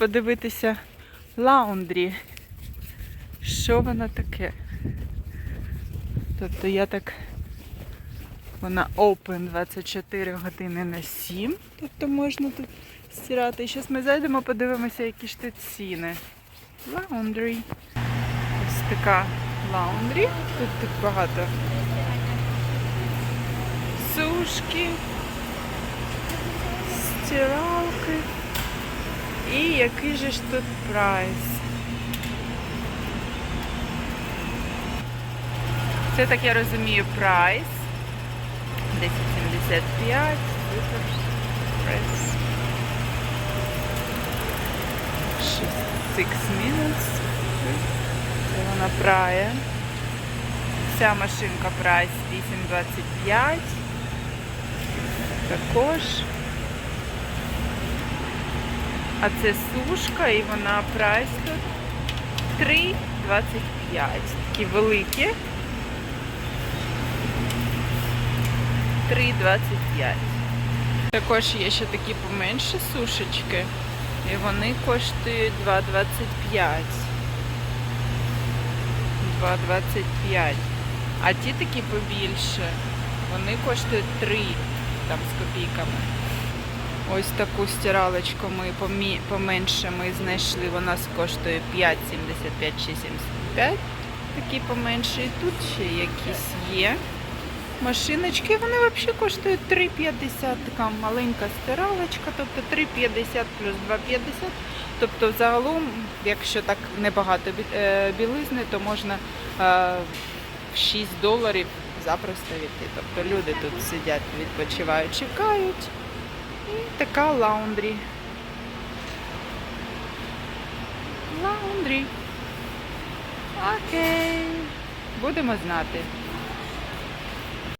подивитися лаундрі. Що воно таке? Тобто я так. Вона open 24 години на 7. Тобто можна тут стирати. І зараз ми зайдемо, подивимося, які ж тут ціни. Лаундрі. Ось така лаундрі. Тут так багато. Сушки. Стиралки. І який же ж тут прайс? Це так я розумію прайс. 1075. Супер. Прайс. 6 minutes. Це вона прає. Ця машинка прайс 825. Також. А це сушка і вона прайс тут 3,25. Такі великі. 3,25. Також є ще такі поменші сушечки. І вони коштують 2,25. 2,25. А ті такі побільше, вони коштують 3 там з копійками. Ось таку стиралочку ми помі- поменше ми знайшли. Вона коштує 5,75 чи 75. Такі поменші. І тут ще якісь є. Машиночки, вони взагалі коштують 3,50. Така маленька стиралочка, тобто 3,50 плюс 2,50. Тобто, загалом, якщо так небагато е, білизни, то можна е, в 6 доларів запросто відти. Тобто люди тут сидять, відпочивають, чекають. І така лаундрі. Лаундрі. Окей. Будемо знати.